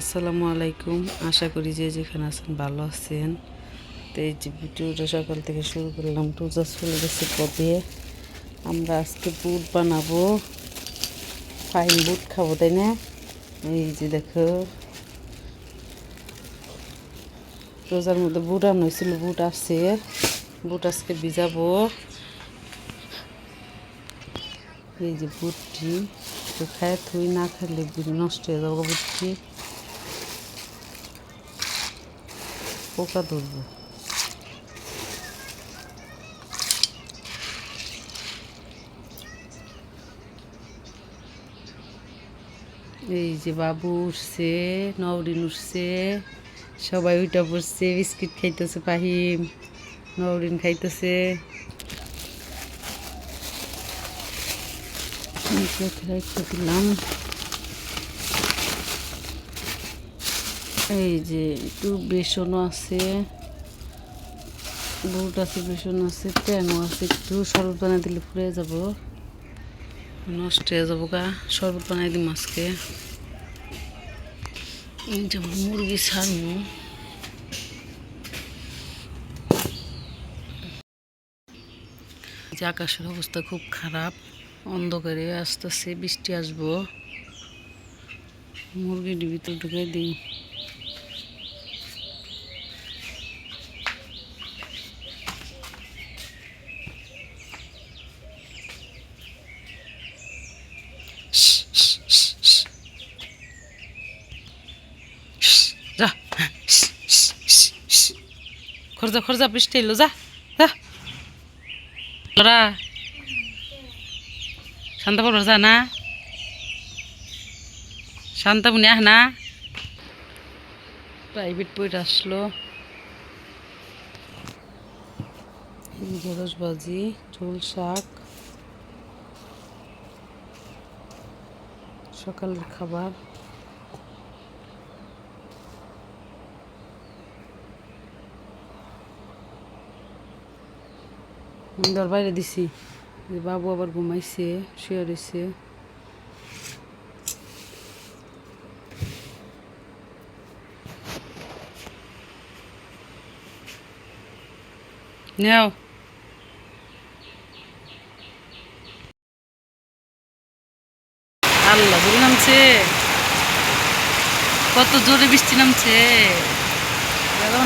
আসসালামু আলাইকুম। আশা করি যে যেখানে আছেন ভালো আছেন। তো এই যে ভিডিওটা সকাল থেকে শুরু করলাম, রোজা চলে গেছে কবে? আমরা আজকে বুট বানাবো। ফাইন বুট খাব, তাই না? এই যে দেখো। রোজার মধ্যে বুট আনা হয়েছিল, বুট আছে। বুট আজকে ভিজাবো। এই যে বুটটি খায় থুই না খেলে নষ্ট হয়ে যাব বুটটি। পোকা ধরবো এই যে বাবু উঠছে, নওরিন উঠছে, সবাই উইটা পড়ছে বিস্কিট খাইতেছে পাহিম নওরিন খাইতেছে। একটু দিলাম। এই যে একটু বেসনও আছে, বুট আছে, বেসন আছে, ট্যাংও আছে, একটু শরবত বানাই দিলে ফুরে যাব। নষ্ট হয়ে যাব গা, শরবত বানাই দিম আজকে। এই যে মুরগি ছাড়মু যে আকাশের অবস্থা খুব খারাপ, অন্ধকারে আসতেছে, বৃষ্টি আসব। মুরগির ভিতর ঢুকে দিই। খরজা খরচা বৃষ্টি এলো, যা যা। লরা শান্তা যা না। শান্তা বুনি আহ না। প্রাইভেট বইটা আসলো। ঢেঁড়স ভাজি ঝোল শাক। সকালের খাবার। দর বাইরে দিছি। বাবু আবার ঘুমাইছে, শুয়ে রয়েছে নেও। আল্লাহ জোরে নামছে। কত জোরে বৃষ্টি নামছে। এবার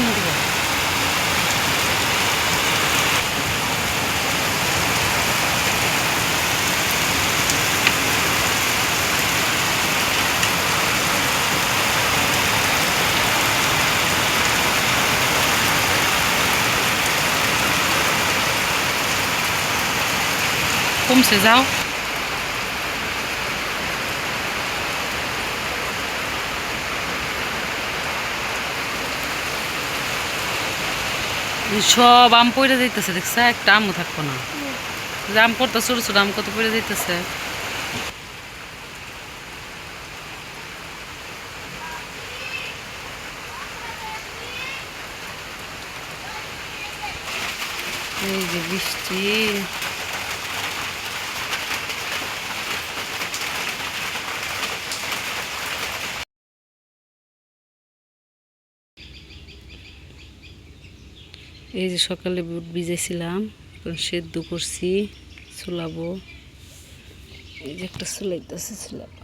কমছে যাও সব আম পড়ে যাইতেছে, দেখছে? একটা আমও থাকব না। আম করতে ছোট ছোট আম কত পড়ে যাইতেছে? এই যে বৃষ্টি। এই যে সকালে বুট ভিজেছিলাম এখন সেদ্ধ করছি চুলাবো এই যে একটা চুলাইতেছে চুলাবো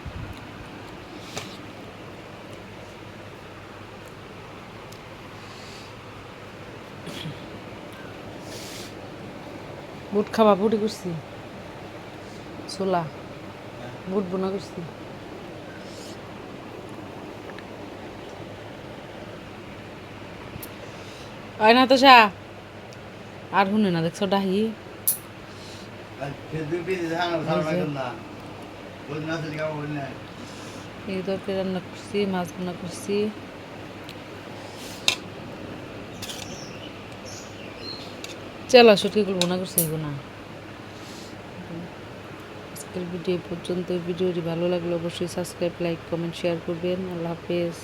বুট খাবা বুটি করছি। ছোলা বুট বোনা করছি। আয় না তো সা আর শুনে না দেখছ ডাহি এই তরকারি রান্না করছি মাছ বোনা করছি। চলো শুটকিগুলো বোনা করছি, এগুলো না। আজকের ভিডিও পর্যন্ত ভিডিওটি ভালো লাগলে অবশ্যই সাবস্ক্রাইব লাইক কমেন্ট শেয়ার করবেন। আল্লাহ হাফেজ।